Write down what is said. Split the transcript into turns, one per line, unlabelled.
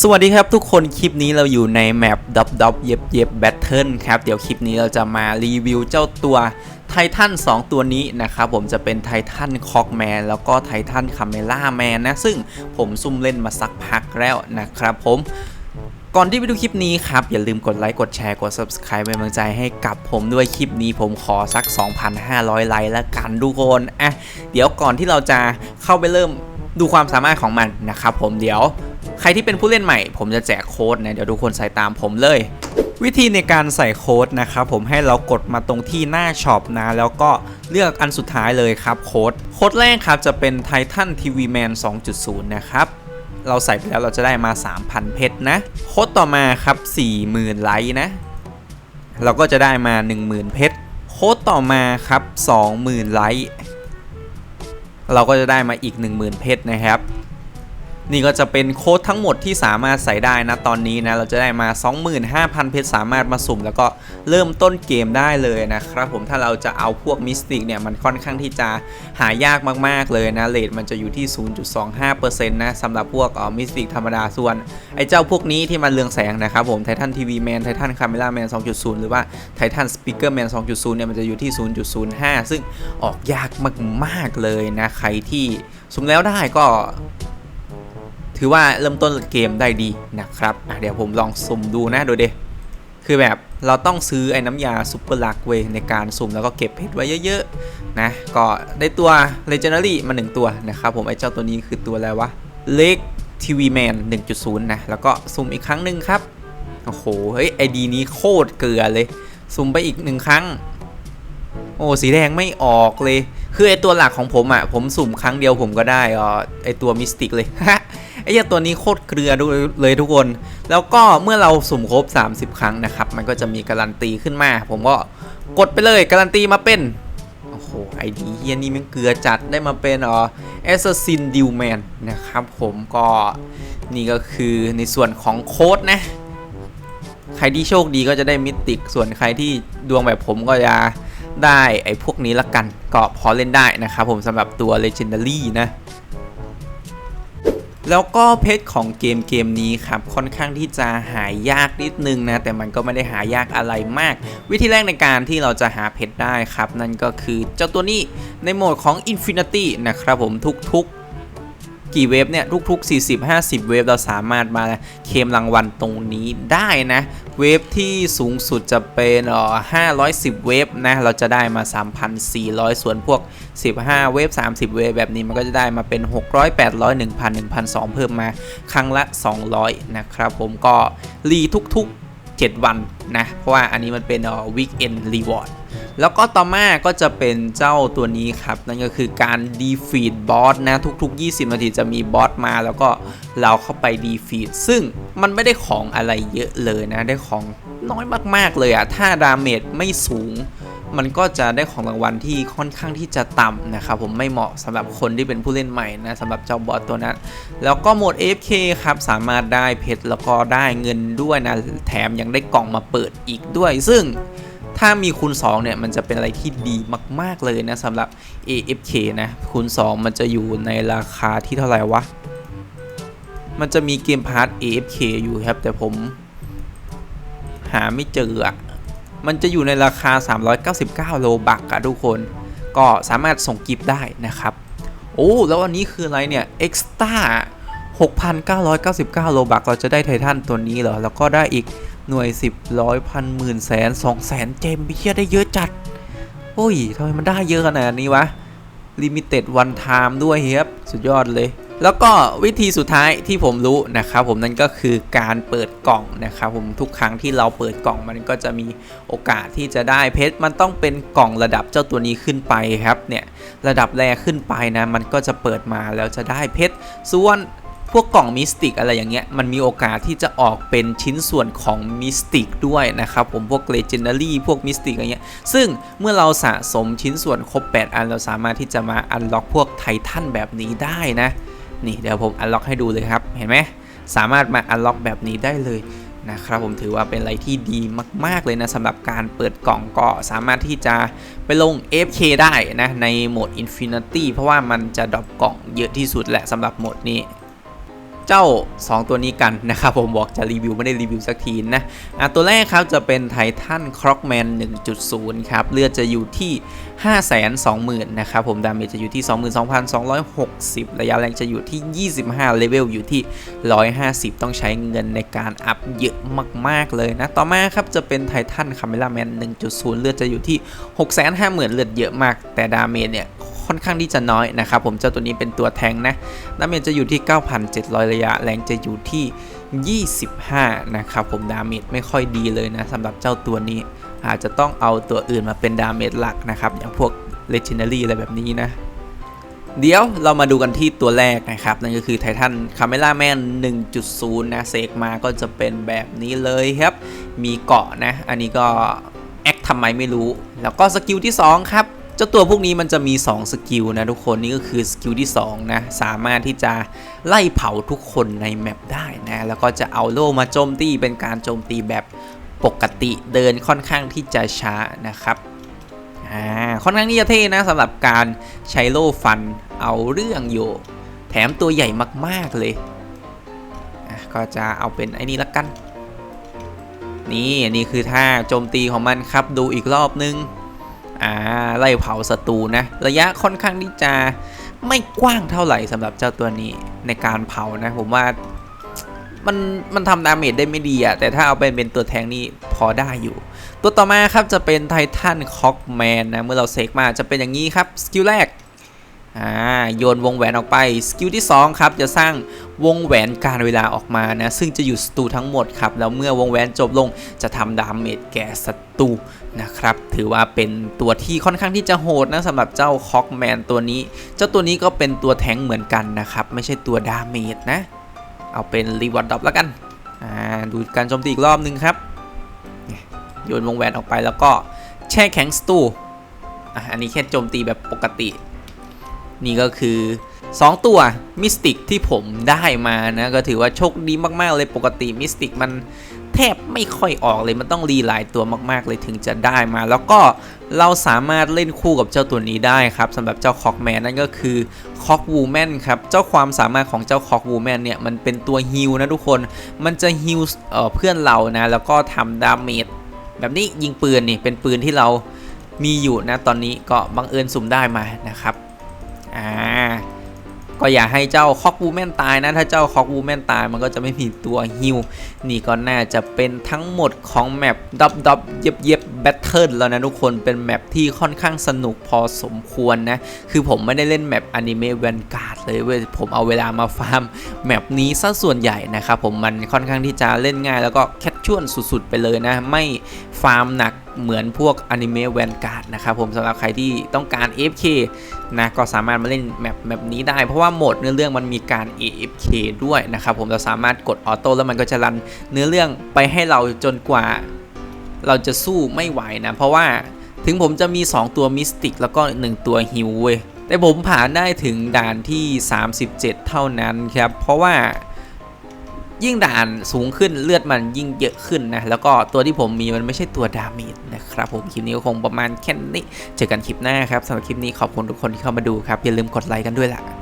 สวัสดีครับทุกคนคลิปนี้เราอยู่ในแมปดับดับเย็บเย็บแบทเทิลครับ เดี๋ยวคลิปนี้เราจะมารีวิวเจ้าตัวไททัน2 ตัวนี้นะครับผมจะเป็นไททันคอกแมนแล้วก็ไททันคาเมล่าแมนนะ ซึ่งผมซุ่มเล่นมาสักพักแล้วนะครับผมก่อนที่ไปดูคลิปนี้ครับ อย่าลืมกดไลค์กดแชร์กด subscribe เป็นกำลังใจให้กับผมด้วยคลิปนี้ผมขอสัก 2,500 ไลค์แล้วกันทุกคนอะเดี๋ยวก่อนที่เราจะเข้าไปเริ่มดูความสามารถของมันนะครับผมเดี๋ยว ใครที่เป็นผู้เล่นใหม่ ผมจะแจกโค้ดนะเดี๋ยวทุกคนใส่ตามผมเลย วิธีในการใส่โค้ดนะครับผมให้เรากดมาตรงที่หน้าช็อปนะแล้วก็เลือกอันสุดท้ายเลยครับโค้ดโค้ดแรกครับจะเป็น Titan TV Man 2.0 นะครับเราใส่ไปแล้วเราจะได้มา 3,000 เพชรนะ โค้ดต่อมาครับ 40,000 ไลค์นะ เราก็จะได้มา 10,000 เพชร โค้ดต่อมาครับ 20,000 ไลค์ เราก็จะได้มาอีก 10,000 เพชรนะครับ นี่ก็จะเป็นโค้ดทั้งหมดที่สามารถใส่ได้นะตอนนี้นะ เราจะได้มา 25,000 เพชรสามารถมาสุ่ม แล้วก็เริ่มต้นเกมได้เลยนะครับผมถ้าเราจะเอาพวกมิสติกเนี่ย มันค่อนข้างที่จะหายากมากๆเลยนะเลทมันจะอยู่ที่ 0.25%นะสำหรับพวกออมิสติกธรรมดาส่วน ไอ้เจ้าพวกนี้ที่มันเรืองแสงนะครับผมไททันทีวีแมนไททันคาเมล่าแมน2.0 หรือว่าไททันสปีกเกอร์แมน2.0 เนี่ย มันจะอยู่ที่ 0.05 ซึ่งออกยากมากๆเลยนะใครที่สุ่มแล้วได้ก็ ถือว่าเริ่มต้นเกมได้ดีนะครับเดี๋ยวผมลองสุ่มดูนะดูเดคือแบบเราต้องซื้อไอ้น้ำยาซุปเปอร์ลักเวในการสุ่มแล้วก็เก็บเพชรไว้เยอะๆนะก็ได้ตัว Legendary มา 1 ตัวนะครับผมไอ้เจ้าตัวนี้คือตัวอะไรวะเล็กทีวีแมน1.0 นะ แล้วก็สุ่มอีกครั้งหนึ่งครับ โอ้โห เฮ้ยไอดีนี้โคตรเกลือเลย สุ่มไปอีกหนึ่งครั้ง โอ้ สีแดงไม่ออกเลย คือไอตัวหลักของผมอะ ผมสุ่มครั้งเดียวผมก็ได้อ่อไอตัวมิสติกเลย ไอ้เหี้ยตัวนี้โคตรเกลือเลยทุกคน แล้วก็เมื่อเราสุ่มครบ 30 ครั้งนะครับ มันก็จะมีการันตีขึ้นมา ผมก็กดไปเลยการันตีมาเป็น โอ้โหไอดีเฮียนี่มันเกลือจัดได้มาเป็นอ๋อแอสซัสซินดิวแมนนะครับผมก็นี่ก็คือในส่วนของโค้ดนะ ใครที่โชคดีก็จะได้มิติก ส่วนใครที่ดวงแบบผมก็จะได้ไอ้พวกนี้ละกัน ก็พอเล่นได้นะครับผมสำหรับตัว Legendary นะ แล้วก็เพชรของเกมเกมนี้ครับค่อนข้างที่จะหายากนิดนึงนะแต่มันก็ไม่ได้หายากอะไรมาก วิธีแรกในการที่เราจะหาเพชรได้ครับ นั่นก็คือเจ้าตัวนี้ในโหมดของ Infinity นะครับผมทุกๆ กี่เวฟเนี่ยทุกๆ 40-50 เวฟเราสามารถมาเคมรางวัลตรงนี้ได้นะ เวฟที่สูงสุดจะเป็นเอ่อ510 เวฟนะเราจะได้มา 3,400 ส่วนพวก 15 เวฟ 30 เวฟแบบนี้มันก็จะได้มาเป็น 600 800 1,000 1,200 เพิ่มมาครั้งละ 200 นะครับผมก็รีทุกๆ 7 วันนะ เพราะว่าอันนี้มันเป็นเอ่อ weekend reward แล้วก็ต่อมาก็จะเป็นเจ้าตัวนี้ครับ นั่นก็คือการ defeat boss นะทุก ๆ 20 นาทีจะมีบอสมา แล้วก็เราเข้าไป defeat ซึ่งมันไม่ได้ของอะไรเยอะเลยนะ ได้ของน้อยมากๆเลยอะถ้าดาเมจไม่สูง มันก็จะได้ของรางวัลที่ค่อนข้างที่จะต่ำนะครับผมไม่เหมาะสำหรับคนที่เป็นผู้เล่นใหม่นะสำหรับเจ้าบอสตัวนั้น แล้วก็โหมด AFK ครับสามารถได้เพชรแล้วก็ได้เงินด้วยนะแถมยังได้กล่องมาเปิดอีกด้วย ซึ่ง ถ้ามีคูณ2เนี่ยมันจะเป็นอะไรที่ดีมาก ๆ เลยนะสำหรับ AFK นะคูณ 2 มันจะอยู่ในราคาที่เท่าไหร่วะ มันจะมีเกมพาร์ท AFK อยู่ครับ แต่ผมหาไม่เจออะมันจะอยู่ในราคา 399 โลบักอะทุกคน ก็สามารถส่งกิฟต์ได้นะครับ โอ้ แล้วอันนี้คืออะไรเนี่ย Extra 6,999 โลบักเราจะได้ไททันตัวนี้เหรอ แล้วก็ได้อีก หน่วย 10ร้อยพันหมื่นแสนสองแสนเจมไปเชี่ยได้เยอะจัดโอ้ยทำไมมันได้เยอะขนาดนี้วะ Limited One Time ด้วยเฮียบสุดยอดเลยแล้วก็วิธีสุดท้ายที่ผมรู้นะครับผมนั่นก็คือการเปิดกล่องนะครับผมทุกครั้งที่เราเปิดกล่องมันก็จะมีโอกาสที่จะได้เพชรมันต้องเป็นกล่องระดับเจ้าตัวนี้ขึ้นไปครับเนี่ยระดับแรกขึ้นไปนะมันก็จะเปิดมาแล้วจะได้เพชรส่วน พวกกล่องมิสติกอะไรอย่างเงี้ยมันมีโอกาสที่จะออกเป็นชิ้นส่วนของมิสติกด้วยนะครับผมพวกเลเจนดารี่พวกมิสติกอะไรเงี้ยซึ่งเมื่อเราสะสมชิ้นส่วนครบ 8 อันเราสามารถที่จะมาอันล็อกพวกไททันแบบนี้ได้นะ นี่เดี๋ยวผมอันล็อกให้ดูเลยครับเห็นไหมสามารถมาอันล็อกแบบนี้ได้เลยนะครับผมถือว่าเป็นอะไรที่ดีมาก ๆ เลยนะสำหรับการเปิดกล่องก็สามารถที่จะไปลง FK ได้นะในโหมด Infinity เพราะว่ามันจะดรอปกล่องเยอะที่สุดแหละสำหรับโหมดนี้ เจ้า 2 ตัวนี้กันนะครับผมบอกจะรีวิวไม่ได้รีวิวสักทีนะอะตัวแรกครับจะเป็นไททันคร็อกแมน1.0 ครับ เลือดจะอยู่ที่ 520,000 นะครับผมดาเมจจะอยู่ที่ 22,260 ระยะแรงจะอยู่ที่ 25 เลเวลอยู่ที่ 150 ต้องใช้เงินในการอัพเยอะมาก ๆ เลยนะ ต่อมาครับจะเป็นไททันคาเมล่าแมน1.0 เลือดจะอยู่ที่ 650,000 เลือดเยอะมาก แต่ดาเมจเนี่ยค่ ค่อนข้างที่จะน้อยนะครับผมเจ้าตัวนี้เป็นตัวแทงนะดาเมจจะอยู่ที่ 9,700 ระยะ แรงจะอยู่ที่ 25 นะครับผมดาเมจไม่ค่อยดีเลยนะสำหรับเจ้าตัวนี้ อาจจะต้องเอาตัวอื่นมาเป็นดาเมจหลักนะครับ อย่างพวก Legendary อะไรแบบนี้นะเดี๋ยวเรามาดูกันที่ตัวแรกนะครับ นั่นก็คือไททันคาเมล่าแมน1.0 นะเซกมาก็จะเป็นแบบนี้เลยครับ มีเกาะนะ อันนี้ก็ แอคทำไมไม่รู้ แล้วก็สกิลที่ 2 ครับ เจ้าตัวพวกนี้มันจะมี 2 สกิลนะทุกคนนี่ก็คือสกิลที่2นะสามารถที่จะไล่เผาทุกคนในแมปได้นะแล้วก็จะเอาโล่มาโจมตีเป็นการโจมตีแบบปกติเดินค่อนข้างที่จะช้านะครับอ่าค่อนข้างที่จะเท่นะสำหรับการใช้โล่ฟันเอาเรื่องอยู่แถมตัวใหญ่มากๆเลยก็จะเอาเป็นไอ้นี่ละกัน นี่นี่คือท่าโจมตีของมันครับดูอีกรอบนึง อ่าไล่เผาศัตรูนะ ระยะค่อนข้างที่จะไม่กว้างเท่าไหร่สำหรับเจ้าตัวนี้ในการเผานะ ผมว่ามันมันทำดาเมจได้ไม่ดีอะแต่ถ้าเอาไปเป็นตัวแทงนี่พอได้อยู่ ตัวต่อมาครับจะเป็นไททันคอกแมนนะ เมื่อเราเซกมาจะเป็นอย่างนี้ครับ สกิลแรก อ่าโยนวงแหวนออกไปสกิลที่2ครับจะสร้างวงแหวนการเวลาออกมานะซึ่งจะอยู่ศัตรูทั้งหมดครับแล้วเมื่อวงแหวนจบลงจะทำดาเมจแก่ศัตรูนะครับถือว่าเป็นตัวที่ค่อนข้างที่จะโหดนะสำหรับเจ้าคอกแมนตัวนี้ เจ้าตัวนี้ก็เป็นตัวแทงเหมือนกันนะครับไม่ใช่ตัวดาเมจนะ เอาเป็นรีวอร์ดดรอปแล้วกันอ่าดูการโจมตีอีกรอบนึงครับโยนวงแหวนออกไปแล้วก็แช่แข็งสตูอันนี้แค่โจมตีแบบปกติ นี่ก็คือ 2 ตัวมิสติกที่ผมได้มานะก็ถือว่าโชคดีมากๆเลยปกติมิสติกมันแทบไม่ค่อยออกเลยมันต้องรีหลายตัวมากๆเลยถึงจะได้มา แล้วก็เราสามารถเล่นคู่กับเจ้าตัวนี้ได้ครับสำหรับเจ้าคอกแมนนั่นก็คือคอกวูแมนครับเจ้าความสามารถของเจ้าคอกวูแมนเนี่ยมันเป็นตัวฮิลนะทุกคนมันจะฮิลเพื่อนเรานะแล้วก็ทำดาเมจแบบนี้ยิงปืนนี่เป็นปืนที่เรามีอยู่นะตอนนี้ก็บังเอิญสุ่มได้มานะครับ อ่าก็อย่าให้เจ้าคอกวูแมนตายนะ ถ้าเจ้าคอกวูแมนตายมันก็จะไม่มีตัวฮิวนี่ก็น่าจะเป็นทั้งหมดของแมปดับดับเย็บเย็บแบทเทิลแล้วนะทุกคนเป็นแมปที่ค่อนข้างสนุกพอสมควรนะ คือผมไม่ได้เล่นแมปอนิเมะแวนการ์ดเลยเว้ยผมเอาเวลามาฟาร์มแมปนี้ซะส่วนใหญ่นะครับผมมันค่อนข้างที่จะเล่นง่าย แล้วก็แคชชวลสุดๆไปเลยนะ ไม่ฟาร์มหนักเหมือนพวกอนิเมะแวนการ์ดนะครับผมสำหรับใครที่ต้องการ AFK นะก็สามารถมาเล่นแมปแบบนี้ได้ เพราะว่าโหมดเนื้อเรื่องมันมีการ AFK ด้วยนะครับผมเราสามารถกดออโต้แล้วมันก็จะรันเนื้อเรื่องไปให้เราจนกว่าเราจะสู้ไม่ไหวนะเพราะว่าถึงผมจะมี 2 ตัวมิสติกแล้วก็ 1 ตัวฮิวเว้ยแต่ผมผ่านได้ถึงด่านที่ 37 เท่านั้นครับเพราะว่า ยิ่งด่านสูงขึ้นเลือดมันยิ่งเยอะขึ้นนะ แล้วก็ตัวที่ผมมีมันไม่ใช่ตัวดาเมจนะครับผมคลิปนี้ก็คงประมาณแค่นี้ เจอกันคลิปหน้าครับสำหรับคลิปนี้ขอบคุณทุกคนที่เข้ามาดูครับอย่าลืมกดไลค์กันด้วยล่ะ